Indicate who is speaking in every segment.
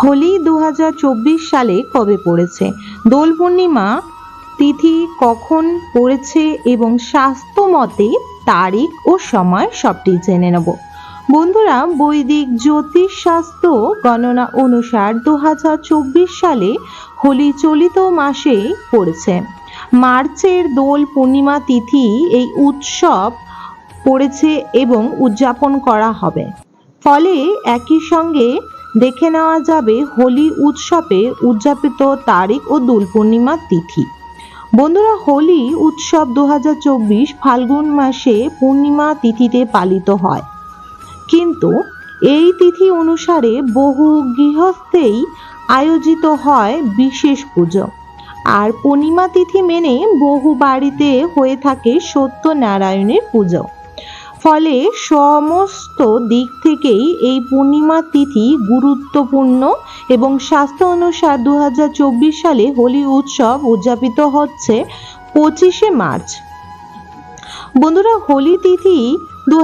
Speaker 1: হোলি দু হাজার চব্বিশ সালে কবে পড়েছে? দোল পূর্ণিমা, তিথি কখন পড়েছে এবং স্বাস্থ্য মতে তারিখ ও সময় সবটি জেনে নেব। বন্ধুরা, বৈদিক জ্যোতিষ শাস্ত্র গণনা অনুসার দু হাজার চব্বিশ সালে হোলি চলিত মাসে পড়েছে। মার্চের দোল পূর্ণিমা তিথি এই উৎসব পড়েছে এবং উদযাপন করা হবে। ফলে একই সঙ্গে দেখে নেওয়া যাবে হোলি উৎসবে উদযাপিত তারিখ ও দোল পূর্ণিমার তিথি। বন্ধুরা, হোলি উৎসব দু হাজার চব্বিশ ফাল্গুন মাসে পূর্ণিমা তিথিতে পালিত হয়। কিন্তু এই তিথি অনুসারে বহু গৃহস্থেই আয়োজিত হয় বিশেষ পুজো। আর পূর্ণিমা তিথি মেনে বহু বাড়িতে হয়ে থাকে সত্যনারায়ণের পুজো। ফলে সমস্ত দিক থেকেই এই পূর্ণিমা তিথি গুরুত্বপূর্ণ এবং স্বাস্থ্য অনুসার দু হাজার চব্বিশ সালে হোলি উৎসব উদযাপিত হচ্ছে পঁচিশে মার্চ। বন্ধুরা, হোলি তিথি দু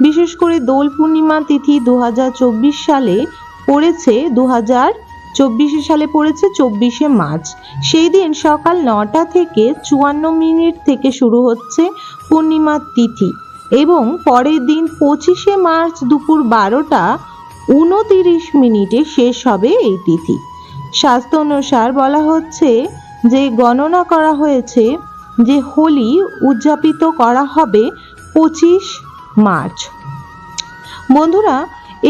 Speaker 1: বিশেষ করে দোল পূর্ণিমা তিথি দু হাজার চব্বিশ সালে পড়েছে দু হাজার চব্বিশে সালে পড়েছে চব্বিশে মার্চ। সেই দিন সকাল নটা থেকে চুয়ান্ন মিনিট থেকে শুরু হচ্ছে পূর্ণিমা তিথি এবং পরের দিন পঁচিশে মার্চ দুপুর বারোটা উনতিরিশ মিনিটে শেষ হবে এই তিথি। স্বাস্থ্য অনুসার বলা হচ্ছে যে গণনা করা হয়েছে যে হোলি উদযাপিত করা হবে পঁচিশ মার্চ। বন্ধুরা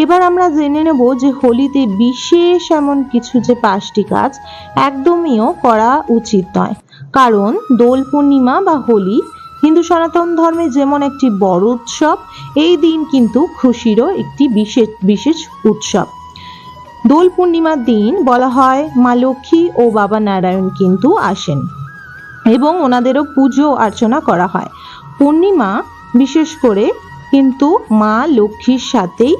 Speaker 1: এবার আমরা জেনে নেব যে হোলিতে বিশেষ এমন কিছু যে পাঁচটি কাজ একদমইও করা উচিত নয়। কারণ দোল পূর্ণিমা বা হোলি হিন্দু সনাতন ধর্মে যেমন একটি বড় উৎসব, এই দিন কিন্তু খুশিরও একটি বিশেষ বিশেষ উৎসব। দোল পূর্ণিমার দিন বলা হয় মা লক্ষ্মী ও বাবা নারায়ণ কিন্তু আসেন এবং ওনাদেরও পুজো অর্চনা করা হয়। পূর্ণিমা বিশেষ করে কিন্তু মা লক্ষ্মীর সাথেই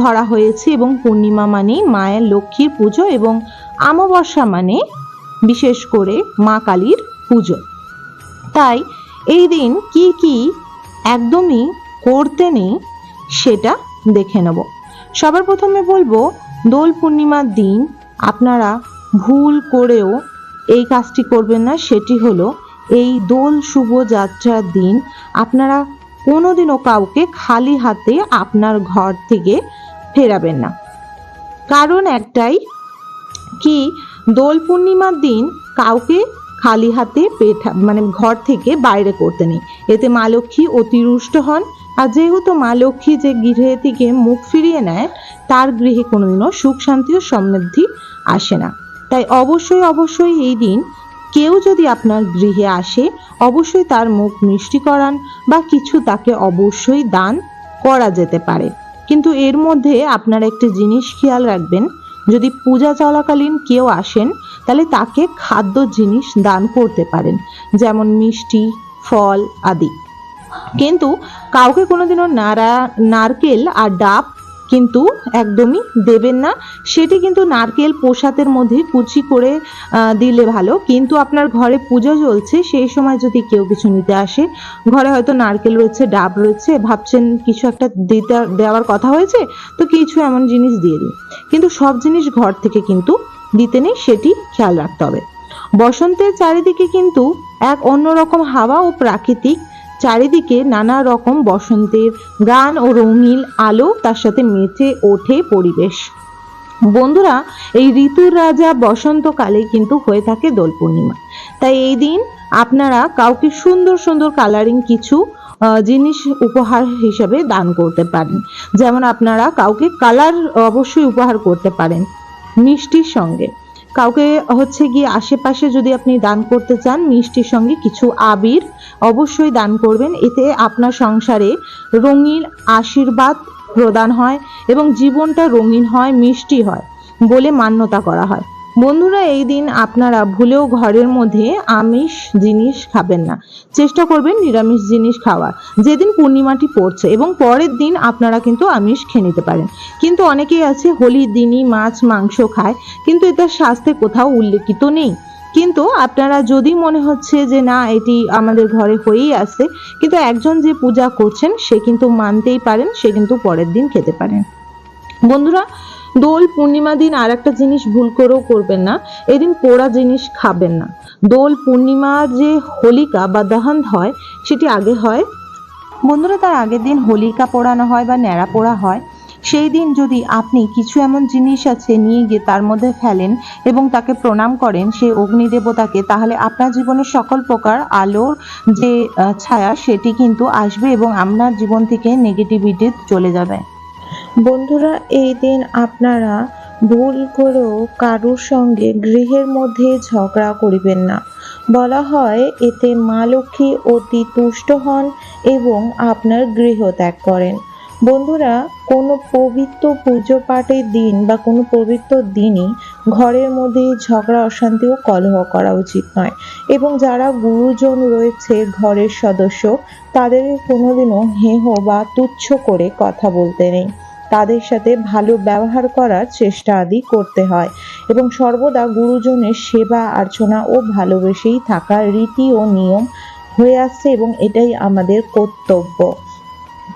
Speaker 1: ধরা হয়েছে এবং পূর্ণিমা মানেই মায়ের লক্ষ্মীর পুজো এবং অমাবস্যা মানে বিশেষ করে মা কালীর পুজো। তাই এই দিন কি কি একদমই করতে নেই সেটা দেখে নেব। সবার প্রথমে বলব, দোল পূর্ণিমার দিন আপনারা ভুল করেও এই কাজটি করবেন না, সেটি হলো এই দোল শুভ যাত্রার দিন আপনারা কোনোদিনও কাউকে খালি হাতে আপনার ঘর থেকে ফেরাবেন না। কারণ একটাই, কি দোল পূর্ণিমার দিন কাউকে খালি হাতে পেঠা মানে ঘর থেকে বাইরে করতে নেই। এতে মা লক্ষ্মী অতিরুষ্ট হন আর যেহেতু মা লক্ষ্মী যে গৃহে থেকে মুখ ফিরিয়ে নেয়, তার গৃহে কোনোদিনও সুখ শান্তি ও সমৃদ্ধি আসে না। তাই অবশ্যই অবশ্যই এই দিন কেউ যদি আপনার গৃহে আসে, অবশ্যই তার মুখ মিষ্টি করান বা কিছু তাকে অবশ্যই দান করা যেতে পারে। কিন্তু এর মধ্যে আপনারা একটি জিনিস খেয়াল রাখবেন, যদি পূজা চলাকালীন কেউ আসেন, তাহলে তাকে খাদ্য জিনিস দান করতে পারেন, যেমন মিষ্টি, ফল আদি। কিন্তু কাউকে কোনোদিনও নারা নারকেল আর ডাব কিন্তু একদমই দেবেন না। সেটি কিন্তু নারকেল প্রসাদের মধ্যে কুচি করে দিলে ভালো। কিন্তু আপনার ঘরে পুজো চলছে, সেই সময় যদি কেউ কিছু নিতে আসে, ঘরে হয়তো নারকেল রয়েছে, ডাব রয়েছে, ভাবছেন কিছু একটা দিতে, দেওয়ার কথা হয়েছে, তো কিছু এমন জিনিস দিয়ে দিন। কিন্তু সব জিনিস ঘর থেকে কিন্তু দিতে নেই, সেটি খেয়াল রাখতে হবে। বসন্তের চারিদিকে কিন্তু এক অন্যরকম হাওয়া ও প্রাকৃতিক চারিদিকে নানা রকম বসন্তের গান ও রঙিন আলো তার সাথে মেতে ওঠে পরিবেশ। বন্ধুরা, এই ঋতুর রাজা বসন্তকালে কিন্তু হয়ে থাকে দোল পূর্ণিমা। তাই এই দিন আপনারা কাউকে সুন্দর সুন্দর কালারিং কিছু জিনিস উপহার হিসেবে দান করতে পারেন। যেমন আপনারা কাউকে কালার অবশ্যই উপহার করতে পারেন মিষ্টির সঙ্গে। কাউকে হচ্ছে গিয়ে আশেপাশে যদি আপনি দান করতে চান, মিষ্টির সঙ্গে কিছু আবির অবশ্যই দান করবেন। এতে আপনার সংসারে রঙিন আশীর্বাদ প্রদান হয় এবং জীবনটা রঙিন হয়, মিষ্টি হয় বলে মান্যতা করা হয়। বন্ধুরা, এই দিন আপনারা ভুলেও ঘরের মধ্যে আমিষ জিনিস খাবেন না। চেষ্টা করবেন নিরামিষ জিনিস খাওয়ার। যেদিন পূর্ণিমাটি পড়ছে এবং পরের দিন আপনারা কিন্তু আমিষ খেয়ে নিতে পারেন। কিন্তু অনেকেই আছে হোলির দিনই মাছ, মাংস খায়, কিন্তু এটা স্বাস্থ্যে কোথাও উল্লেখিত নেই। কিন্তু আপনারা যদি মনে হচ্ছে যে, না, এটি আমাদের ঘরে হয়েই আছে, কিন্তু একজন যে পূজা করছেন, সে কিন্তু মানতেই পারেন, সে কিন্তু পরের দিন খেতে পারেন। বন্ধুরা দোল পূর্ণিমা দিন আর একটা জিনিস ভুল করেও করবেন না। এদিন পোড়া জিনিস খাবেন না। দোল পূর্ণিমা যে হোলিকা বা দহন হয়, সেটি আগে হয়। বন্ধুরা, তার আগের দিন হোলিকা পোড়ানো হয় বা ন্যাড়া পোড়া হয়। সেই দিন যদি আপনি কিছু এমন জিনিস আছে নিয়ে গিয়ে তার মধ্যে ফেলেন এবং তাকে প্রণাম করেন সেই অগ্নিদেবতাকে তাহলে আপনার জীবনে সকল প্রকার আলোর যে ছায়া, সেটি কিন্তু আসবে এবং আপনার জীবন থেকে নেগেটিভিটি চলে যাবে।
Speaker 2: বন্ধুরা, এই দিন আপনারা ভুল করেও কারুর সঙ্গে গৃহের মধ্যে ঝগড়া করিবেন না। বলা হয়, এতে মা লক্ষ্মী অতি তুষ্ট হন এবং আপনার গৃহ ত্যাগ করেন। বন্ধুরা, কোনো পবিত্র পুজো পাঠের দিন বা কোনো পবিত্র দিনই ঘরের মধ্যে ঝগড়া, অশান্তি ও কলহ করা উচিত নয় এবং যারা গুরুজন রয়েছে ঘরের সদস্য, তাদের কোনোদিনও হেহ বা তুচ্ছ করে কথা বলতে নেই। তাদের সাথে ভালো ব্যবহার করার চেষ্টা আদি করতে হয় এবং সর্বদা গুরুজনের সেবা আর্চনা ও ভালোবেসেই থাকার রীতি ও নিয়ম হয়ে আসছে এবং এটাই আমাদের কর্তব্য।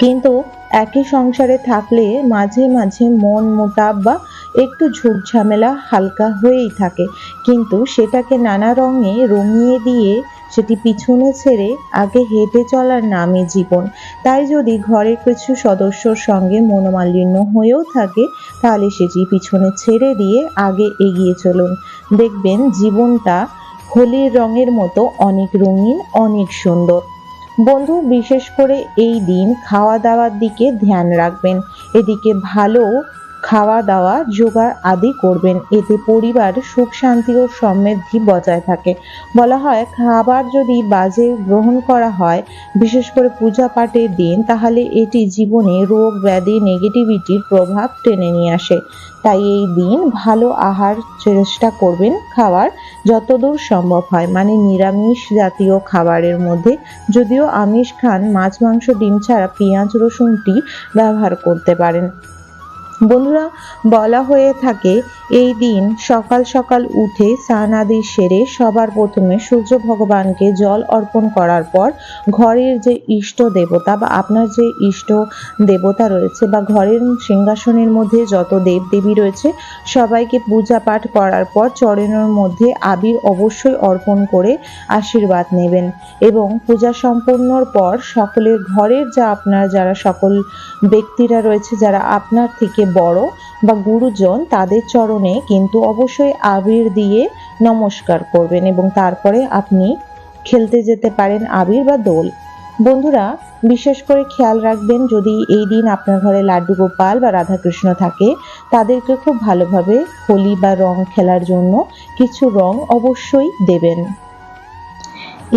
Speaker 2: কিন্তু একই সংসারে থাকলে মাঝে মাঝে মন মোটাব বা একটু ঝুট ঝামেলা হালকা হয়েই থাকে। কিন্তু সেটাকে নানা রঙে রঙিয়ে দিয়ে সেটি পিছনে ছেড়ে আগে হেঁটে চলার নামে জীবন। তাই যদি ঘরের কিছু সদস্যর সঙ্গে মনোমালিন্য হয়েও থাকে, তাহলে সেটি পিছনে ছেড়ে দিয়ে আগে এগিয়ে চলুন। দেখবেন জীবনটা হোলির রঙের মতো অনেক রঙিন, অনেক সুন্দর। বন্ধু, বিশেষ করে এই দিন খাওয়া দাওয়ার দিকে ধ্যান রাখবেন। এদিকে ভালো খাওয়া দাওয়া জোগাড় আদি করবেন। এতে পরিবার সুখ, শান্তি ও সমৃদ্ধি বজায় থাকে। বলা হয়, খাবার যদি বাজে গ্রহণ করা হয়, বিশেষ করে পূজা পাঠের দিন, তাহলে এটি জীবনে রোগ, ব্যাধি নেগেটিভিটির প্রভাব টেনে নিয়ে আসে। তাই এই দিন ভালো আহার চেষ্টা করবেন খাওয়ার যতদূর সম্ভব হয়। মানে নিরামিষ জাতীয় খাবারের মধ্যে যদিও আমিষ খান, মাছ, মাংস, ডিম ছাড়া পেঁয়াজ রসুনটি ব্যবহার করতে পারেন। বন্ধুরা বলা হয়ে থাকে এই দিন সকাল সকাল উঠে স্নান আদি সেরে সবার প্রথমে সূর্য ভগবানকে জল অর্পণ করার পর ঘরের যে ইষ্ট দেবতা বা আপনার যে ইষ্ট দেবতা রয়েছে বা ঘরের সিংহাসনের মধ্যে যত দেব দেবী রয়েছে, সবাইকে পূজা পাঠ করার পর চরণের মধ্যে আবির অবশ্যই অর্পণ করে আশীর্বাদ নেবেন। এবং পূজা সম্পন্নর পর সকলের ঘরের যা আপনার, যারা সকল ব্যক্তিরা রয়েছে, যারা আপনার থেকে বড় বা গুরুজন তাদের চরণে কিন্তু অবশ্যই আবির দিয়ে নমস্কার করবেন এবং তারপরে আপনি খেলতে যেতে পারেন আবির বা দোল। বন্ধুরা, বিশেষ করে খেয়াল রাখবেন যদি এই দিন আপনার ঘরে লাড্ডু গোপাল বা রাধাকৃষ্ণ থাকে, তাদেরকে খুব ভালোভাবে হোলি বা রং খেলার জন্য কিছু রং অবশ্যই দেবেন।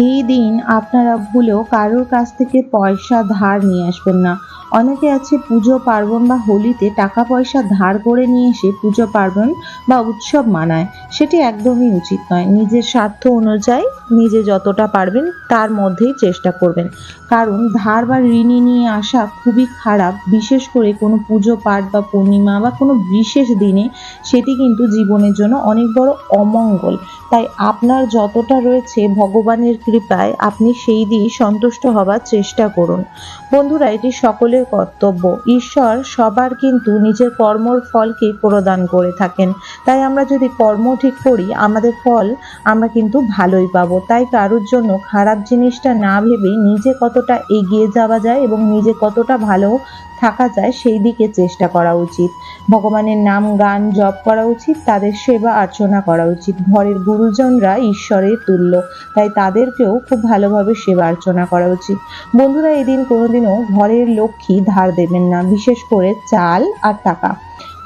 Speaker 1: এই দিন আপনারা ভুলেও কারোর কাছ থেকে পয়সা ধার নিয়ে আসবেন না। অনেকে আছে পুজো পার্বণ বা হোলিতে টাকা পয়সা ধার করে নিয়ে এসে পুজো পার্বণ বা উৎসব মানায়। সেটি একদমই উচিত নয়। নিজের স্বার্থ অনুযায়ী নিজে যতটা পারবেন তার মধ্যেই চেষ্টা করবেন। কারণ ধার বা ঋণী নিয়ে আসা খুবই খারাপ, বিশেষ করে কোনো পুজো পাঠ বা পূর্ণিমা বা কোনো বিশেষ দিনে সেটি কিন্তু জীবনের জন্য অনেক বড় অমঙ্গল। তাই আপনার যতটা রয়েছে ভগবানের কৃপায় আপনি সেই দিয়ে সন্তুষ্ট হবার চেষ্টা করুন। বন্ধুরা, এটি সকলের কর্তব্য। ঈশ্বর সবার কিন্তু নিজের কর্মর ফলকে প্রদান করে থাকেন। তাই আমরা যদি কর্ম ঠিক করি, আমাদের ফল আমরা কিন্তু ভালোই পাবো। তাই কারোর জন্য খারাপ জিনিসটা না ভেবে নিজে কতটা এগিয়ে যাওয়া যায় এবং নিজে কতটা ভালো থাকা যায়, সেই দিকে চেষ্টা করা উচিত। ভগবানের নাম গান জপ করা উচিত, তাদের সেবা অর্চনা করা উচিত। ঘরের গুরুজনরা ঈশ্বরের তুল্য, তাই তাদেরকেও খুব ভালোভাবে সেবা অর্চনা করা উচিত। বন্ধুরা, এদিন কোনোদিনও ঘরের লক্ষ্মী ধার দেবেন না, বিশেষ করে চাল আর টাকা।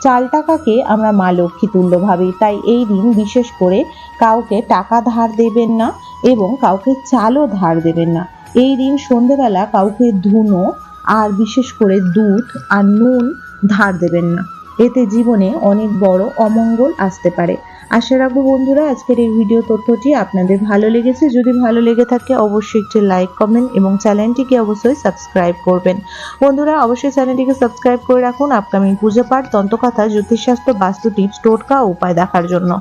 Speaker 1: চাল টাকাকে আমরা মা লক্ষ্মী তুল্য ভাবি, তাই এই দিন বিশেষ করে কাউকে টাকা ধার দেবেন না এবং কাউকে চালও ধার দেবেন না। এই দিন সন্ধেবেলা কাউকে ধুনো আর বিশেষ করে দুধ আর নুন ধার দেবেন না। এতে জীবনে অনেক বড় অমঙ্গল আসতে পারে। আশা রাখব বন্ধুরা, আজকের এই ভিডিও তথ্যটি আপনাদের ভালো লেগেছে। যদি ভালো লেগে থাকে, অবশ্যই একটি লাইক, কমেন্ট এবং চ্যানেলটিকে অবশ্যই সাবস্ক্রাইব করবেন। বন্ধুরা, অবশ্যই চ্যানেলটিকে সাবস্ক্রাইব করে রাখুন আপকামিং পুজো পাঠ, তন্ত্রকথা, জ্যোতিষশাস্ত্র, বাস্তু টিপস, টোটকা উপায় দেখার জন্য।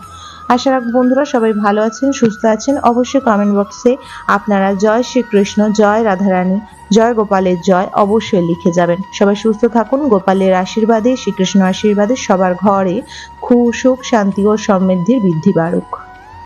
Speaker 1: আশা রাখব বন্ধুরা, সবাই ভালো আছেন, সুস্থ আছেন। অবশ্যই কমেন্ট বক্সে আপনারা জয় শ্রীকৃষ্ণ, জয় রাধারানী
Speaker 2: জয় গোপালের জয় অবশ্যই লিখে যাবেন। সবাই সুস্থ থাকুন, গোপালের আশীর্বাদে শ্রীকৃষ্ণ আশীর্বাদে সবার ঘরে সুখ, শান্তি ও সমৃদ্ধির বৃদ্ধি বাড়ুক।